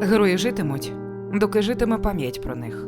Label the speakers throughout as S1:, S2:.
S1: Герої житимуть, доки житиме пам'ять про них.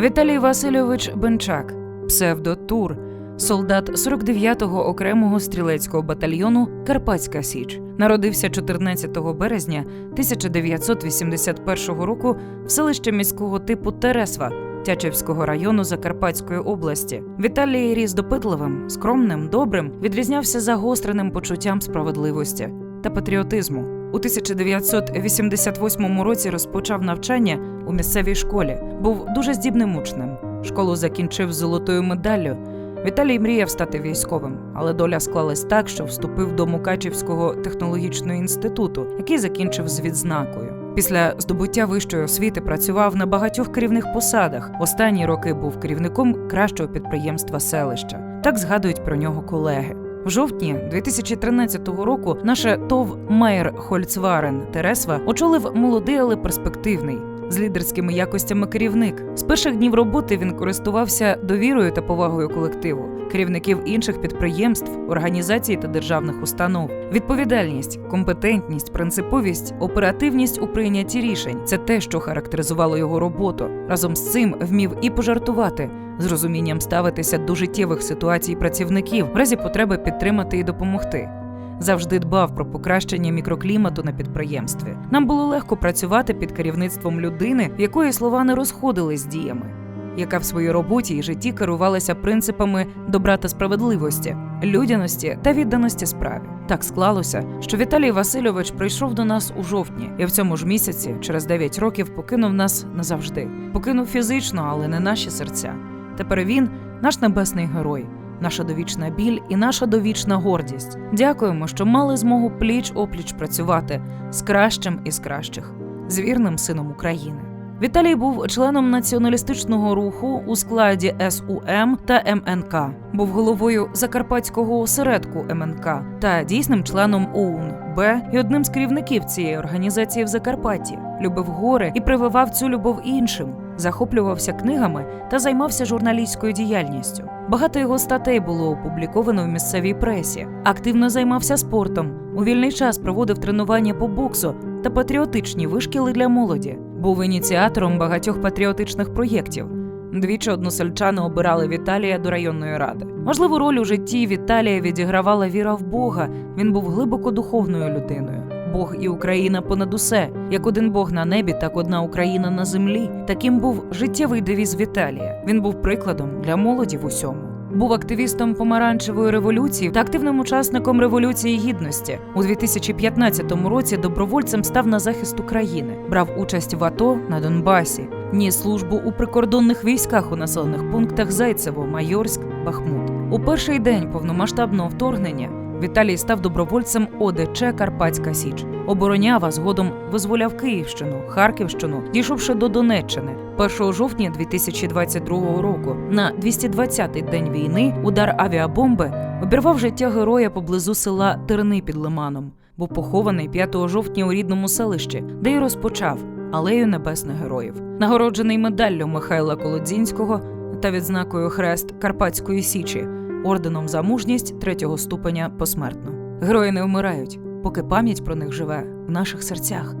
S1: Віталій Васильович Бенчак, псевдо Тур, солдат 49-го окремого стрілецького батальйону Карпатська Січ, народився 14 березня 1981 року в селищі міського типу Тересва Тячівського району Закарпатської області. Віталій ріс допитливим, скромним, добрим, відрізнявся загостреним почуттям справедливості та патріотизму. У 1988 році розпочав навчання у місцевій школі. Був дуже здібним учнем. Школу закінчив з золотою медаллю. Віталій мріяв стати військовим, але доля склалась так, що вступив до Мукачівського технологічного інституту, який закінчив з відзнакою. Після здобуття вищої освіти працював на багатьох керівних посадах. Останні роки був керівником кращого підприємства селища. Так згадують про нього колеги. В жовтні 2013 року наше ТОВ Майер Хольцварен Тересва очолив молодий, але перспективний. З лідерськими якостями керівник з перших днів роботи він користувався довірою та повагою колективу, керівників інших підприємств, організацій та державних установ. Відповідальність, компетентність, принциповість, оперативність у прийнятті рішень це те, що характеризувало його роботу. Разом з цим вмів і пожартувати, з розумінням ставитися до життєвих ситуацій працівників, в разі потреби підтримати і допомогти. Завжди дбав про покращення мікроклімату на підприємстві. Нам було легко працювати під керівництвом людини, в якої слова не розходились з діями, яка в своїй роботі і житті керувалася принципами добра та справедливості, людяності та відданості справі. Так склалося, що Віталій Васильович прийшов до нас у жовтні, і в цьому ж місяці, через 9 років, покинув нас назавжди. Покинув фізично, але не наші серця. Тепер він наш небесний герой наша довічна біль і наша довічна гордість. Дякуємо, що мали змогу пліч опліч працювати з кращим із кращих, з вірним сином України. Віталій був членом націоналістичного руху у складі СУМ та МНК, був головою Закарпатського осередку МНК та дійсним членом ОУН Б і одним з керівників цієї організації в Закарпатті. Любив гори і прививав цю любов іншим, захоплювався книгами та займався журналістською діяльністю. Багато його статей було опубліковано в місцевій пресі. Активно займався спортом. У вільний час проводив тренування по боксу та патріотичні вишкіли для молоді. Був ініціатором багатьох патріотичних проєктів. Двічі односельчани обирали Віталія до районної ради. Важливу роль у житті Віталія відігравала віра в Бога. Він був глибоко духовною людиною. Бог і Україна понад усе, як один Бог на небі, так одна Україна на землі. Таким був життєвий девіз Віталія. Він був прикладом для молоді в усьому. Був активістом помаранчевої революції та активним учасником революції гідності. У 2015 році добровольцем став на захист України, брав участь в АТО на Донбасі, ніс службу у прикордонних військах у населених пунктах Зайцево, Майорськ, Бахмут. У перший день повномасштабного вторгнення Віталій став добровольцем ОДЧ Карпатська Січ. Обороняв, а згодом визволяв Київщину, Харківщину, дійшовши до Донеччини. 1 жовтня 2022 року на 220-й день війни удар авіабомби обірвав життя героя поблизу села Терни під Лиманом. Був похований 5 жовтня у рідному селищі, де й розпочав алею небесних героїв, нагороджений медаллю Михайла Колодзінського та відзнакою Хрест Карпатської Січі, орденом за мужність третього ступеня посмертно. Герої не вмирають, поки пам'ять про них живе в наших серцях.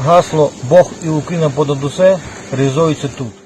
S2: Гасло Бог і Україна понад усе реалізується тут.